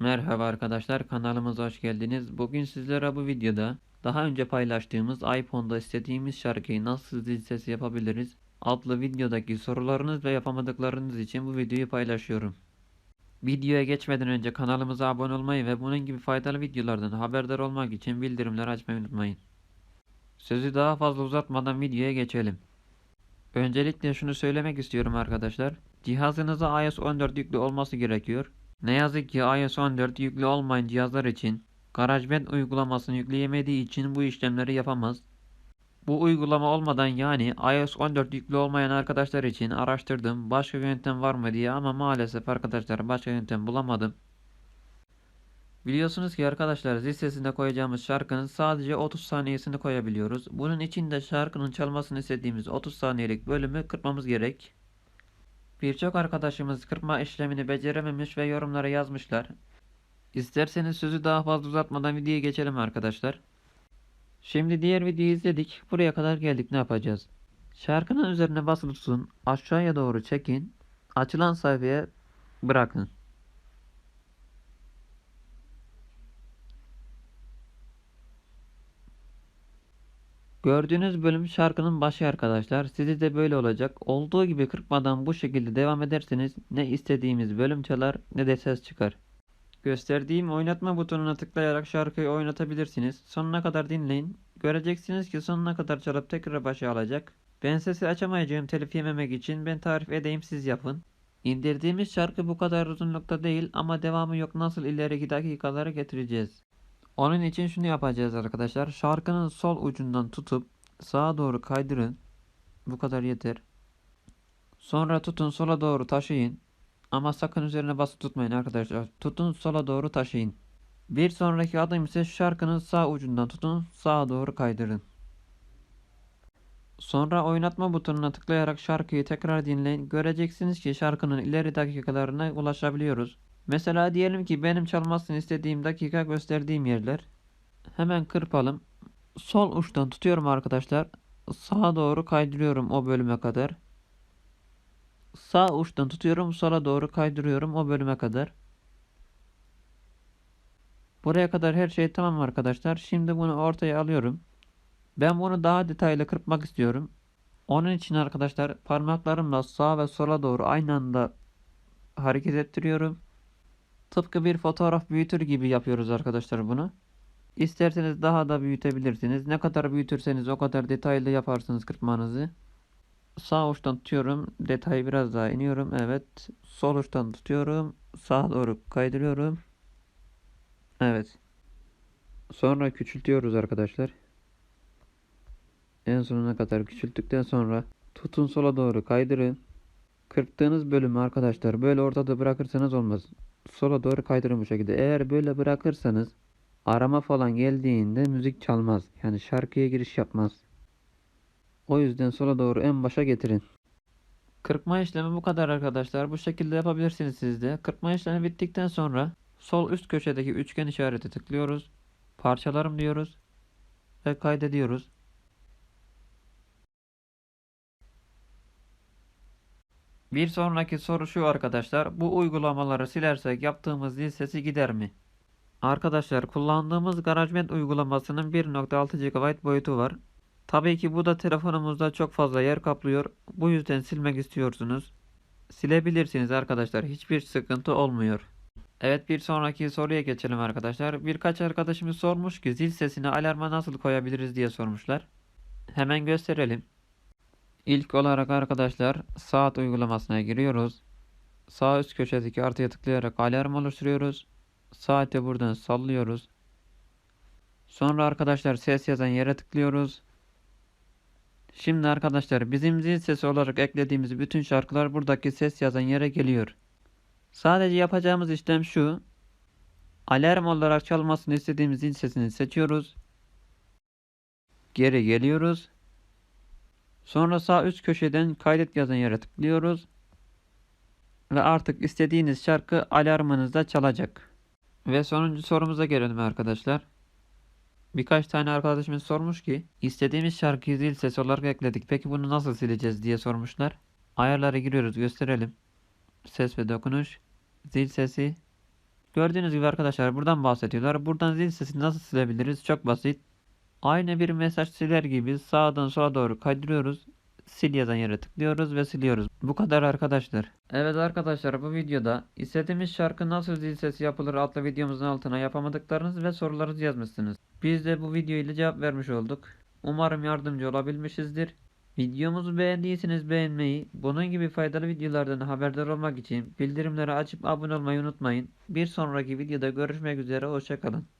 Merhaba arkadaşlar kanalımıza hoş geldiniz. Bugün sizlere bu videoda daha önce paylaştığımız iPhone'da istediğimiz şarkıyı nasıl zil yapabiliriz adlı videodaki sorularınız ve yapamadıklarınız için bu videoyu paylaşıyorum. Videoya geçmeden önce kanalımıza abone olmayı ve bunun gibi faydalı videolardan haberdar olmak için bildirimleri açmayı unutmayın. Sözü daha fazla uzatmadan videoya geçelim. Öncelikle şunu söylemek istiyorum arkadaşlar. Cihazınıza iOS 14 yüklü olması gerekiyor. Ne yazık ki iOS 14 yüklü olmayan cihazlar için GarageBand uygulamasını yükleyemediği için bu işlemleri yapamaz. Bu uygulama olmadan yani iOS 14 yüklü olmayan arkadaşlar için araştırdım başka yöntem var mı diye ama maalesef arkadaşlar başka yöntem bulamadım. Biliyorsunuz ki arkadaşlar zil sesinde koyacağımız şarkının sadece 30 saniyesini koyabiliyoruz. Bunun için de şarkının çalmasını istediğimiz 30 saniyelik bölümü kırpmamız gerek. Birçok arkadaşımız kırpma işlemini becerememiş ve yorumlara yazmışlar. İsterseniz sözü daha fazla uzatmadan videoya geçelim arkadaşlar. Şimdi diğer videoyu izledik. Buraya kadar geldik ne yapacağız? Şarkının üzerine basılı. Aşağıya doğru çekin. Açılan sayfaya bırakın. Gördüğünüz bölüm şarkının başı arkadaşlar. Sizi de böyle olacak. Olduğu gibi kırpmadan bu şekilde devam ederseniz ne istediğimiz bölüm çalar ne de ses çıkar. Gösterdiğim oynatma butonuna tıklayarak şarkıyı oynatabilirsiniz. Sonuna kadar dinleyin. Göreceksiniz ki sonuna kadar çalıp tekrar başa alacak. Ben sesi açamayacağım telif yememek için ben tarif edeyim siz yapın. İndirdiğimiz şarkı bu kadar uzunlukta değil ama devamı yok nasıl ileriki dakikalara getireceğiz. Onun için şunu yapacağız arkadaşlar. Şarkının sol ucundan tutup sağa doğru kaydırın. Bu kadar yeter. Sonra tutun sola doğru taşıyın. Ama sakın üzerine basıp tutmayın arkadaşlar. Tutun sola doğru taşıyın. Bir sonraki adım ise şarkının sağ ucundan tutun sağa doğru kaydırın. Sonra oynatma butonuna tıklayarak şarkıyı tekrar dinleyin. Göreceksiniz ki şarkının ileri dakikalarına ulaşabiliyoruz. Mesela diyelim ki benim çalmasını istediğim dakika gösterdiğim yerler. Hemen kırpalım. Sol uçtan tutuyorum arkadaşlar. Sağa doğru kaydırıyorum o bölüme kadar. Sağ uçtan tutuyorum sola doğru kaydırıyorum o bölüme kadar. Buraya kadar her şey tamam arkadaşlar. Şimdi bunu ortaya alıyorum. Ben bunu daha detaylı kırpmak istiyorum. Onun için arkadaşlar parmaklarımla sağa ve sola doğru aynı anda hareket ettiriyorum. Tıpkı bir fotoğraf büyütür gibi yapıyoruz arkadaşlar bunu. İsterseniz daha da büyütebilirsiniz. Ne kadar büyütürseniz o kadar detaylı yaparsınız kırpmanızı. Sağ uçtan tutuyorum. Detayı biraz daha iniyorum. Evet. Sol uçtan tutuyorum. Sağa doğru kaydırıyorum. Evet. Sonra küçültüyoruz arkadaşlar. En sonuna kadar küçülttükten sonra tutun sola doğru kaydırın. Kırptığınız bölümü arkadaşlar böyle ortada bırakırsanız olmaz. Sola doğru kaydırın bu şekilde. Eğer böyle bırakırsanız arama falan geldiğinde müzik çalmaz. Yani şarkıya giriş yapmaz. O yüzden sola doğru en başa getirin. Kırpma işlemi bu kadar arkadaşlar. Bu şekilde yapabilirsiniz siz de. Kırpma işlemi bittikten sonra sol üst köşedeki üçgen işareti tıklıyoruz. Parçalarım diyoruz. Ve kaydediyoruz. Bir sonraki soru şu arkadaşlar. Bu uygulamaları silersek yaptığımız zil sesi gider mi? Arkadaşlar kullandığımız GarageBand uygulamasının 1.6 GB boyutu var. Tabii ki bu da telefonumuzda çok fazla yer kaplıyor. Bu yüzden silmek istiyorsunuz. Silebilirsiniz arkadaşlar. Hiçbir sıkıntı olmuyor. Evet bir sonraki soruya geçelim arkadaşlar. Birkaç arkadaşımız sormuş ki zil sesini alarma nasıl koyabiliriz diye sormuşlar. Hemen gösterelim. İlk olarak arkadaşlar saat uygulamasına giriyoruz. Sağ üst köşedeki artıya tıklayarak alarm oluşturuyoruz. Saati buradan sallıyoruz. Sonra arkadaşlar ses yazan yere tıklıyoruz. Şimdi arkadaşlar bizim zil sesi olarak eklediğimiz bütün şarkılar buradaki ses yazan yere geliyor. Sadece yapacağımız işlem şu. Alarm olarak çalmasını istediğimiz zil sesini seçiyoruz. Geri geliyoruz. Sonra sağ üst köşeden kaydet yazan yere tıklıyoruz. Ve artık istediğiniz şarkı alarmınızda çalacak. Ve sonuncu sorumuza gelelim arkadaşlar. Birkaç tane arkadaşımız sormuş ki istediğimiz şarkıyı zil sesi olarak ekledik. Peki bunu nasıl sileceğiz diye sormuşlar. Ayarlara giriyoruz gösterelim. Ses ve dokunuş. Zil sesi. Gördüğünüz gibi arkadaşlar buradan bahsediyorlar. Buradan zil sesini nasıl silebiliriz? Çok basit. Aynı bir mesaj siler gibi sağdan sola doğru kaydırıyoruz. Sil yazan yere tıklıyoruz ve siliyoruz. Bu kadar arkadaşlar. Evet arkadaşlar bu videoda istediğimiz şarkı nasıl zil sesi yapılır adlı videomuzun altına yapamadıklarınız ve sorularınızı yazmışsınız. Biz de bu video ile cevap vermiş olduk. Umarım yardımcı olabilmişizdir. Videomuzu beğendiyseniz beğenmeyi, bunun gibi faydalı videolardan haberdar olmak için bildirimleri açıp abone olmayı unutmayın. Bir sonraki videoda görüşmek üzere, hoşçakalın.